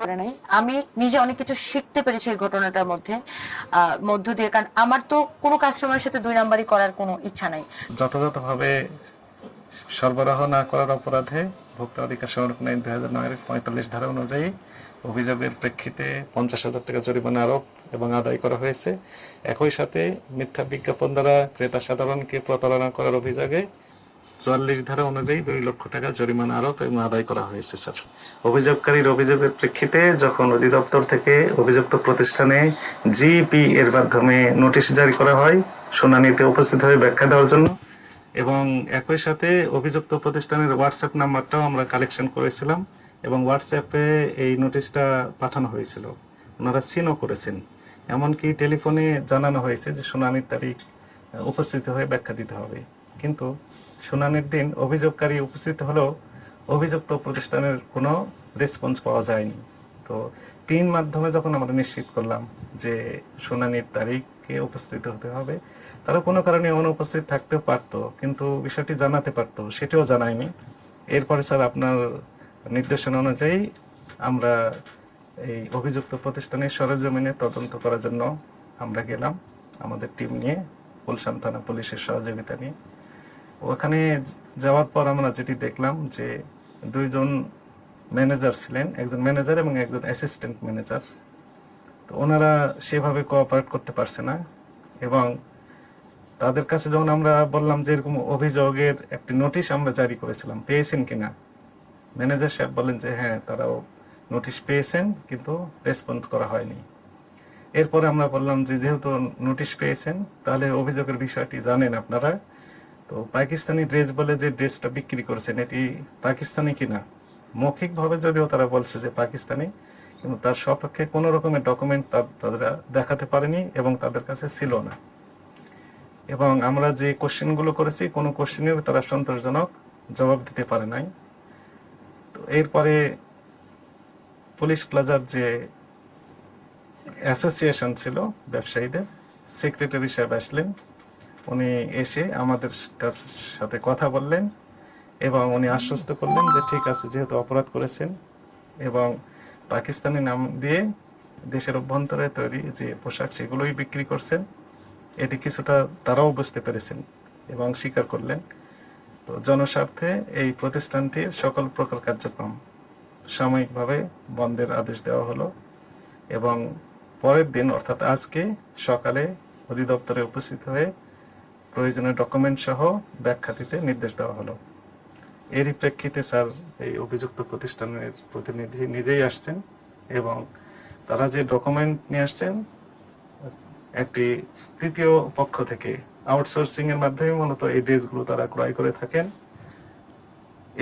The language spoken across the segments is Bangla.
করে নাই। আমি নিজে অনেক কিছু শিখতে পেরেছি এই ঘটনাটার মধ্যে মধ্য দিয়ে, কারণ আমার তো কোনো কাস্টমারের সাথে দুই নাম্বারই করার কোনো ইচ্ছা নাই। যথাযথভাবে সরবরাহ না করার অপরাধে ভোক্তা অধিকার সংরক্ষণ আইন দুই হাজার নয়ের পঁয়তাল্লিশ ধারা অনুযায়ী অভিযোগের প্রেক্ষিতে পঞ্চাশ হাজার টাকা জরিমানা আরোপ এবং আদায় করা হয়েছে। একই সাথে মিথ্যা বিজ্ঞাপন দ্বারা ক্রেতা সাধারণকে প্রতারণা করার অভিযোগে চুয়াল্লিশ ধারা অনুযায়ী দুই লক্ষ টাকা জরিমানা আরোপ এবং আদায় করা হয়েছে, স্যার। অভিযোগকারীর অভিযোগের প্রেক্ষিতে যখন অধিদপ্তর থেকে অভিযুক্ত প্রতিষ্ঠানে জিপি এর মাধ্যমে নোটিশ জারি করা হয়, শুনানিতে উপস্থিত হয়ে ব্যাখ্যা দেওয়ার জন্য। এবং একই সাথে অভিযুক্ত প্রতিষ্ঠানের হোয়াটসঅ্যাপ নাম্বারটাও আমরা কালেকশন করেছিলাম এবং হোয়াটসঅ্যাপে এই নোটিশটা পাঠানো হয়েছিল। ওনারা সিনও করেছেন। এমনকি টেলিফোনে জানানো হয়েছে যে শুনানির তারিখ উপস্থিত হয়ে ব্যাখ্যা দিতে হবে। কিন্তু শুনানির দিন অভিযোগকারী উপস্থিত হলেও অভিযুক্ত প্রতিষ্ঠানের কোনো রেসপন্স পাওয়া যায়নি। তো তিন মাধ্যমে যখন আমরা নিশ্চিত করলাম যে শুনানির তারিখে উপস্থিত হতে হবে, তারা কোনো কারণে অনুপস্থিত থাকতে পারতো, কিন্তু বিষয়টি জানাতে পারতো, সেটাও জানায়নি। এরপরে স্যার আপনার নির্দেশনা অনুযায়ী আমরা এই অভিযুক্ত প্রতিষ্ঠানের সরজমিনে তদন্ত করার জন্য আমরা গেলাম। আমাদের টিম নিয়ে, গুলশান থানা পুলিশের সহযোগিতা নিয়ে। ওখানে যাওয়ার পর আমরা যেটি দেখলাম যে দুইজন ম্যানেজার ছিলেন, একজন ম্যানেজার এবং একজন অ্যাসিস্ট্যান্ট ম্যানেজার। তো ওনারা সেভাবে কোঅপারেট করতে পারছে না এবং তাদের কাছে যখন আমরা বললাম যে এরকম অভিযোগের একটি নোটিশ আমরা জারি করেছিলাম, পেয়েছেন কিনা? ম্যানেজার সাহেব বলেন যে হ্যাঁ তারাও নোটিশ পেয়েছেন কিন্তু রেসপন্স করা হয়নি। এরপরে আমরা বললাম যে যেহেতু নোটিশ পেয়েছেন, তাহলে অভিযোগের বিষয়টি জানেন আপনারা। তো পাকিস্তানি ড্রেস বলে যে ড্রেসটা বিক্রি করেছেন এটি পাকিস্তানি কিনা? মৌখিক ভাবে যদিও তারা বলছে যে পাকিস্তানি কিন্তু তার সপক্ষে কোনো রকমের ডকুমেন্ট তাদের দেখাতে পারেনি এবং তাদের কাছে ছিল না। এবং আমরা যে কোশ্চেনগুলো করেছি কোনো কোশ্চেনের তারা সন্তোষজনক জবাব দিতে পারে নাই। তো এরপরে পুলিশ প্লাজার যে অ্যাসোসিয়েশন ছিল ব্যবসায়ীদের সেক্রেটারি সাহেব আসলেন। উনি এসে আমাদের কাছ- সাথে কথা বললেন এবং উনি আশ্বস্ত করলেন যে ঠিক আছে, যেহেতু অপরাধ করেছেন এবং পাকিস্তানি নাম দিয়ে দেশের অভ্যন্তরে তৈরি যে পোশাক সেগুলোই বিক্রি করছেন, এটি কিছুটা তারাও বুঝতে পেরেছেন এবং স্বীকার করলেন। তো জনস্বার্থে এই প্রতিষ্ঠানটির সকল প্রকার কার্যক্রম সাময়িকভাবে বন্ধের আদেশ দেওয়া হলো এবং পরের দিন, অর্থাৎ আজকে সকালে অধিদপ্তরে উপস্থিত হয়ে প্রয়োজনীয় ডকুমেন্ট সহ ব্যাখ্যা দিতে নির্দেশ দেওয়া হলো। এরই প্রেক্ষিতে স্যার এই অভিযুক্ত প্রতিষ্ঠানের প্রতিনিধি নিজেই আসছেন এবং তারা যে ডকুমেন্ট নিয়ে আসছেন, একটি তৃতীয় পক্ষ থেকে আউটসোর্সিং এর মাধ্যমে মূলত এই ড্রেসগুলো তারা ক্রয় করে থাকেন।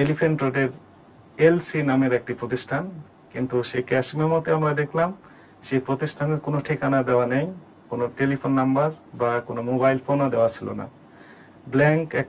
এলিফেন্ট রোডের এলসি নামের একটি প্রতিষ্ঠান, কিন্তু সেই ক্যাশ মেমোতে আমরা দেখলাম সেই প্রতিষ্ঠানের কোনো ঠিকানা দেওয়া নেই। কোনো টেলিফোন নাম্বার বা কোনো মোবাইল ফোনও দেওয়া ছিল না। ব্ল্যাঙ্ক এক